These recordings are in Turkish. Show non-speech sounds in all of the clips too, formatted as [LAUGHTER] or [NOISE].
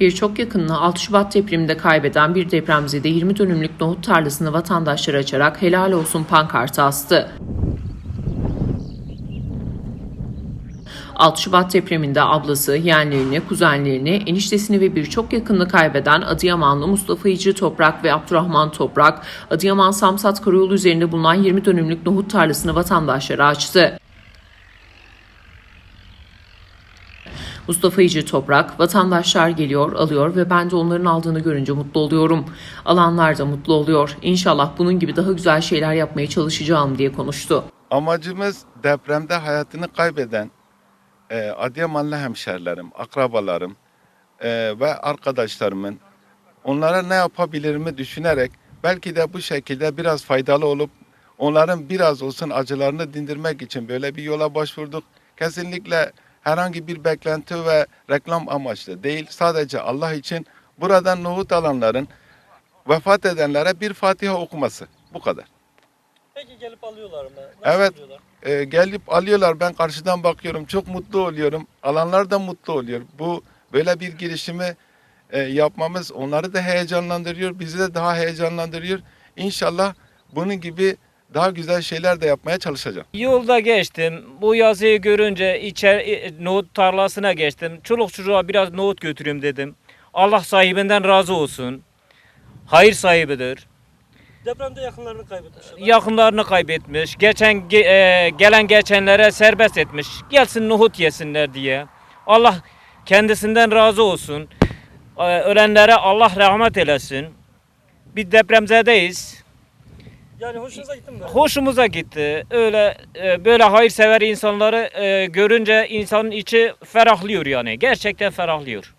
Birçok yakınını 6 Şubat depreminde kaybeden bir depremzede 20 dönümlük nohut tarlasını vatandaşlara açarak helal olsun pankartı astı. 6 Şubat depreminde ablası, yeğenlerini, kuzenlerini, eniştesini ve birçok yakınını kaybeden Adıyamanlı Mustafa İcri Toprak ve Abdurrahman Toprak, Adıyaman Samsat Karayolu üzerinde bulunan 20 dönümlük nohut tarlasını vatandaşlara açtı. Mustafa İci Toprak, vatandaşlar geliyor, alıyor ve ben de onların aldığını görünce mutlu oluyorum. Alanlar da mutlu oluyor. İnşallah bunun gibi daha güzel şeyler yapmaya çalışacağım diye konuştu. Amacımız depremde hayatını kaybeden e, Adıyamanlı hemşerilerim, akrabalarım e, ve arkadaşlarımın onlara ne yapabilirimi düşünerek belki de bu şekilde biraz faydalı olup onların biraz olsun acılarını dindirmek için böyle bir yola başvurduk. Kesinlikle herhangi bir beklenti ve reklam amaçlı değil. Sadece Allah için buradan nohut alanların vefat edenlere bir Fatiha okuması. Bu kadar. Peki gelip alıyorlar mı? Nasıl Evet. alıyorlar? e, gelip alıyorlar. Ben karşıdan bakıyorum. Çok mutlu oluyorum. Alanlar da mutlu oluyor. Bu böyle bir girişimi e, yapmamız onları da heyecanlandırıyor. Bizi de daha heyecanlandırıyor. İnşallah bunun gibi daha güzel şeyler de yapmaya çalışacağım. Yolda geçtim. Bu yazıyı görünce içer e, nohut tarlasına geçtim. Çoluk çocuğa biraz nohut götüreyim dedim. Allah sahibinden razı olsun. Hayır sahibidir. Depremde yakınlarını kaybetmiş. adam. Yakınlarını kaybetmiş. Geçen ge- e, gelen geçenlere serbest etmiş. Gelsin nohut yesinler diye. Allah kendisinden razı olsun. E, ölenlere Allah rahmet eylesin. Bir depremzedeyiz. Yani hoşunuza gitti mi? böyle? Hoşumuza gitti. Öyle e, böyle hayırsever insanları e, görünce insanın içi ferahlıyor yani. Gerçekten ferahlıyor.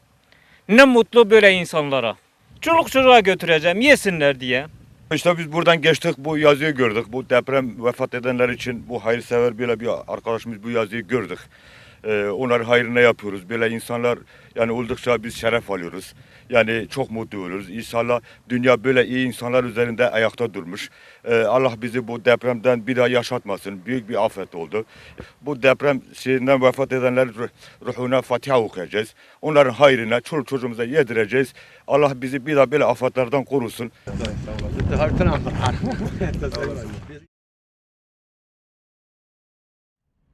Ne mutlu böyle insanlara. Çoluk çocuğa götüreceğim yesinler diye. İşte biz buradan geçtik bu yazıyı gördük. Bu deprem vefat edenler için bu hayırsever böyle bir arkadaşımız bu yazıyı gördük. Ee, onların hayrına yapıyoruz. Böyle insanlar yani oldukça biz şeref alıyoruz. Yani çok mutlu oluruz. İnşallah dünya böyle iyi insanlar üzerinde ayakta durmuş. Ee, Allah bizi bu depremden bir daha yaşatmasın. Büyük bir afet oldu. Bu deprem şeyinden vefat edenler ruhuna Fatiha okuyacağız. Onların hayrına çoluk çocuğumuza yedireceğiz. Allah bizi bir daha böyle afetlerden korusun. [LAUGHS]